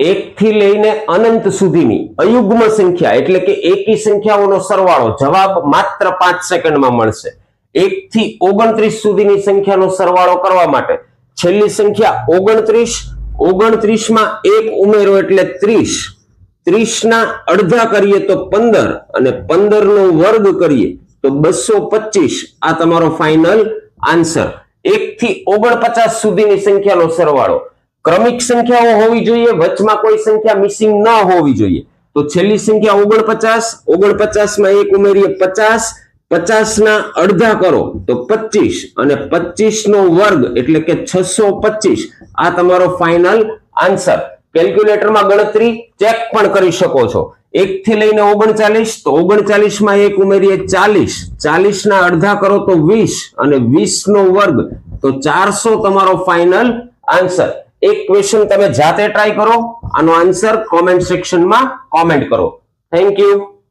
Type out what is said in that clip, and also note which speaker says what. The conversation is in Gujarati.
Speaker 1: એક થી લઈને અનંત સુધીની અયુગ્મ સંખ્યા એટલે કે એકી સંખ્યાઓનો સરવાળો જવાબ માત્ર પાંચ સેકન્ડમાં મળશે. એક થી ઓગણત્રીસ સુધીની સંખ્યાનો સરવાળો કરવા માટે છેલ્લી સંખ્યા ઓગણત્રીસ, ઓગણત્રીસમાં એક ઉમેરો એટલે ત્રીસ. ત્રીસ ના અડધા કરીએ તો પંદર અને પંદર નો વર્ગ કરીએ તો બસો પચીસ. આ તમારો ફાઇનલ આન્સર એક થી ઓગણપચાસ સુધીની સંખ્યાનો સરવાળો. ક્રમિક સંખ્યાઓ હોવી જોઈએ, વચમાં કોઈ સંખ્યા મિસિંગ ન હોવી જોઈએ. તો છેલ્લી સંખ્યા ઓગણપચાસ ઓગણપચાસમાં એક ઉમેરીએ પચાસ પચાસ ના અડધા કરો, તો પચીસ. અને પચીસ નો વર્ગ એટલે કે છસો પચીસ. આ તમારો ફાઇનલ આન્સર કેલ્ક્યુલેટરમાં ગણતરી ચેક પણ કરી શકો છો. એક થી લઈને ઓગણચાલીસ, તો ઓગણચાલીસમાં એક ઉમેરીએ ચાલીસ. ચાલીસ ના અડધા કરો તો વીસ. અને વીસ નો વર્ગ, તો ચારસો તમારો ફાઇનલ આન્સર એક ક્વેશ્ચન તમે જાતે ટ્રાય કરો. આનો આન્સર કોમેન્ટ સેક્શનમાં કોમેન્ટ કરો. Thank you